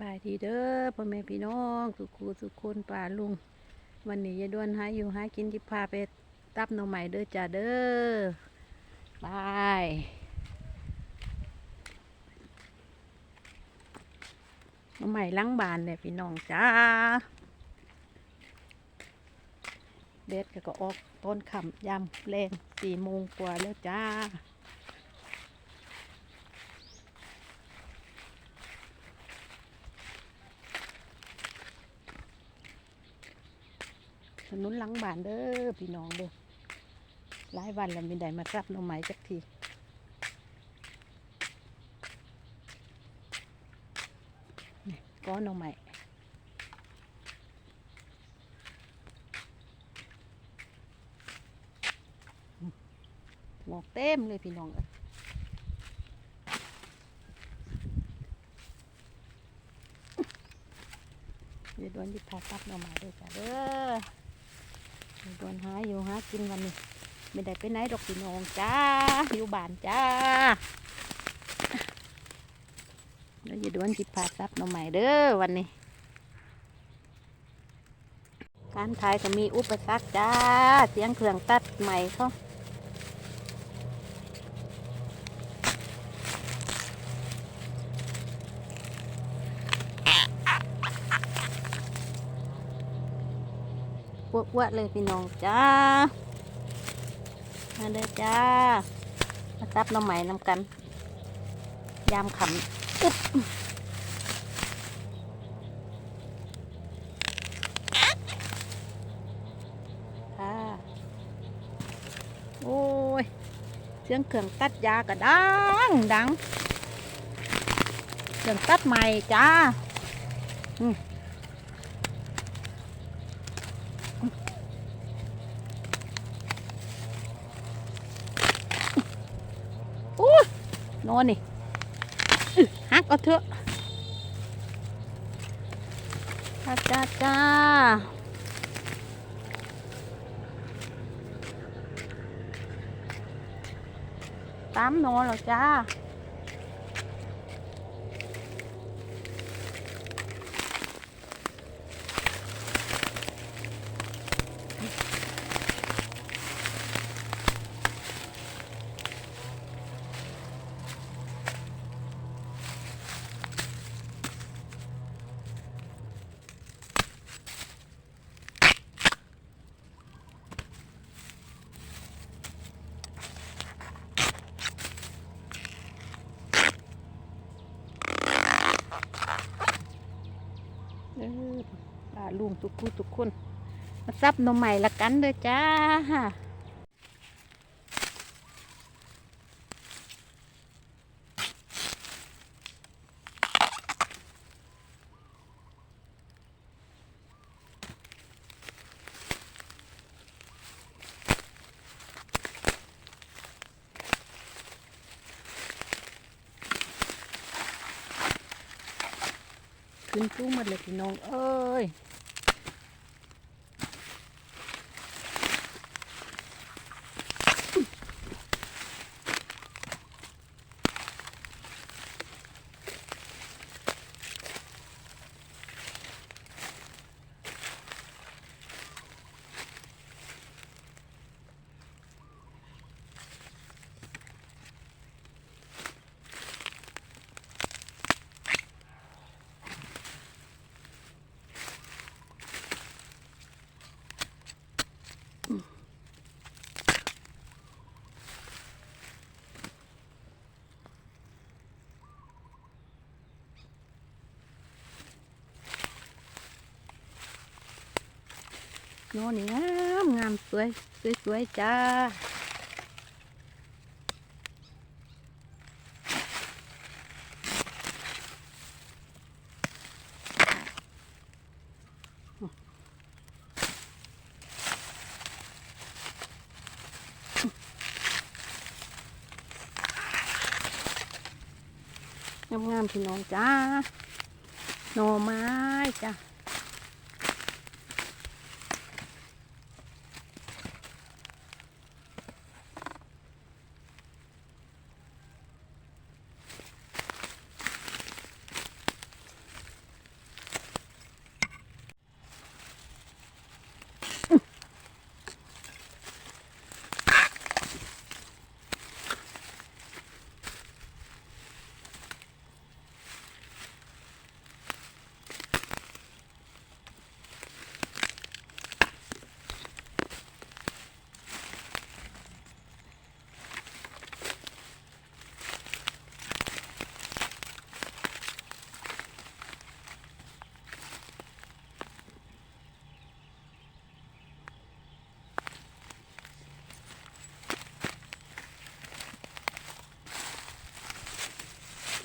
บายดีเด้อพ่อแม่พี่น้องสุขูสุขคนป่าลุง วันนี้ยายดวนหาอยู่หากินที่พาไปตับหน่อใหม่เด้อจ้าเด้อบายหน่อใหม่ล้างบานเนี่ยพี่น้องจ้าเด็ดก็ออกต้นขำยำแรงสี่โมงกว่าแล้วจ้า ถนนหลังบ้านเด้อพี่น้องเด้อหลายวันแล้วไม่ได้มารับหน่อไม้จักทีก้อนหน่อไม้มงอกเต็มเลยพี่น้องเอ้ยเดี๋ยวโดนยิบพาตับหน่อไม้ด้วยจ้ะเด้อ โดนหาอยู่หากินวันนี้ ไม่ได้ไปไหนดอกพี่น้องจ้า อยู่บ้านจ้าแล้วอย่าดวนจิบผาซับน้อใหม่เด้อวันนี้ การถ่ายก็มีอุปสรรคจ้า เสียงเครื่องตัดใหม่เขา อ้วเลยพี่น้องจ้า มาเด้อจ้า มาซับน่อใหม่น้ำกัน ยามขำอึ๊บค่ะโอ้ย เสียงเครื่องตัดยาก็ดังดัง เครื่องตัดใหม่จ้า อืม อู้ โน่นนี่อื้อฮักก็เถอะจ้าจ้าจ้าตามโนเหรอจ้า เออป้า ลุงทุกผู้ทุกคนมาซับนมใหม่ละกันเด้อจ้าขึ้นสู้หมดเลยพี่น้องเอ้ย โน่นนี่งามงามสวยสวยสวยจ้างามงามๆพี่น้องจ้าหน่อไม้จ้า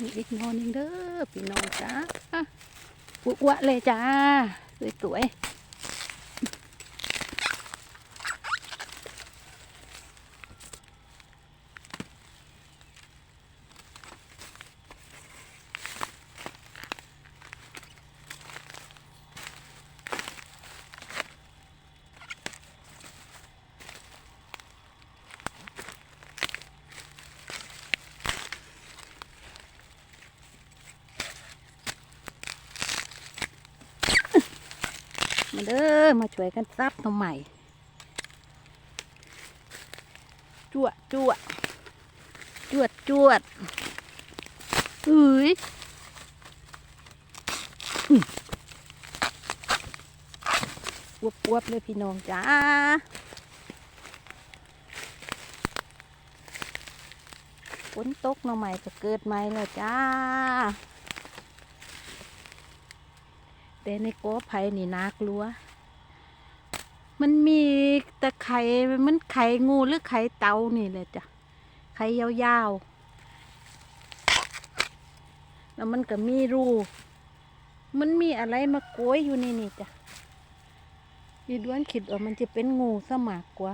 มีอีกนอนหนึงเด้อพี่น้องจ้าอ้วๆเลยจ้าสวยๆ เด้อมาช่วยกันซับหน่อใหม่จวดจวดจวดจวดเอ้ยอ้วบอวบเลยพี่น้องจ้าฝนตกหน่อใหม่ก็เกิดใหม่แล้วจ้า แต่ในกอไผ่นี่นากลัว มันมีตะไคร่มันไข่งูหรือไข่เตานี่แหละจ้ะ ไข่ยาวๆ แล้วมันก็มีรู มันมีอะไรมาโกยอยู่นี่นี่จ้ะยีด้วนคิดว่ามันจะเป็นงูสมากกว่า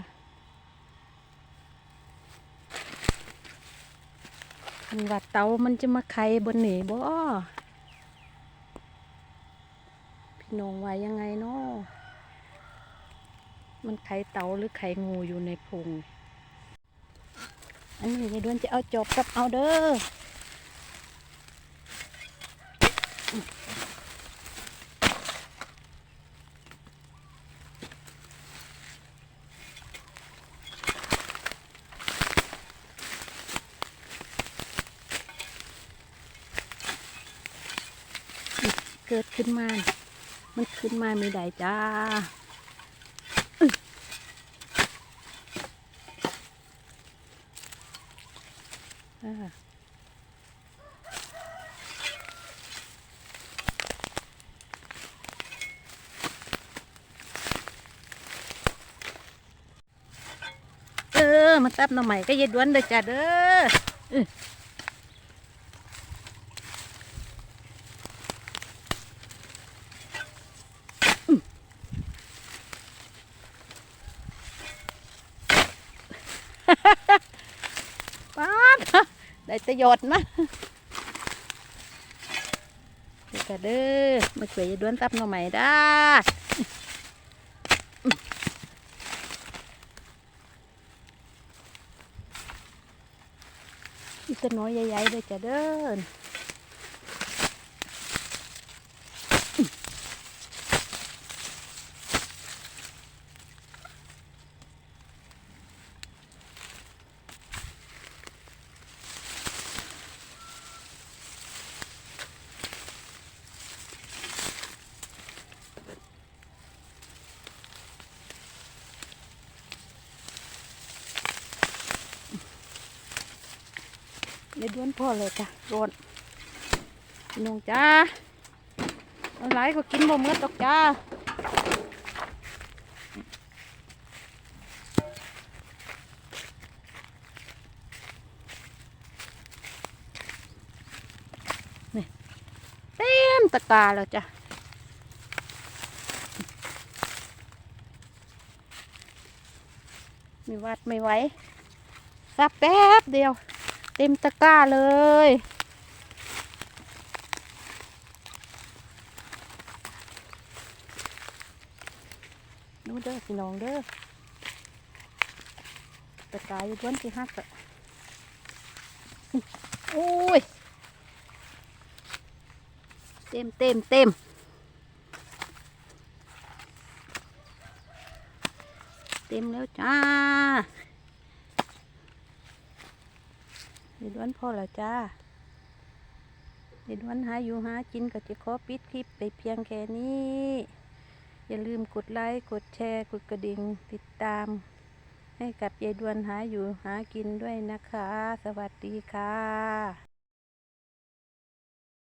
อันว่าเตามันจะมาไข่บนนี่บ่ พี่น้องว่ายังไงเนาะมันไข่เต่าหรือไข่งูอยู่ในพุง อันนี้ยายด้วนจะเอาจอบกับเอาเด้อเกิดขึ้นมา มันขึ้นมาไม่ได้จ้าเออ มาตับหน่อใหม่ก็ยายด้วนเลยจ้าเด้ออื้อป๊าด สยดมาเดี๋ยวก็เด้อมาช่วยยายด้วนตับหน่อไม้ได้อีกตัวน้อยใหญ่ๆเลยจะเดิน อยาด้วนพ่อเลยจ้ะโดนพี่น้องจ้าเอาหลายก็กินบ่มดดอกจ้านี่เต็มตะกาแล้วจ้ะไม่วัดไม่ไหวซับแป๊บเดียว เต็มตะกร้าเลย ดูเด้อพี่น้องเด้อตะกร้าอยู่ด้วนที่หักอะโอ้ย เต็มเต็มเต็มเต็มแล้วจ้า เดี๋ยวด้วนพอแล้วจ้าเดี๋ยวด้วนหาอยู่หากินก็จะขอปิดคลิปไปเพียงแค่นี้ อย่าลืมกดไลค์กดแชร์กดกระดิ่งติดตาม ให้กับยายดวนหาอยู่หากินด้วยนะคะ สวัสดีค่ะ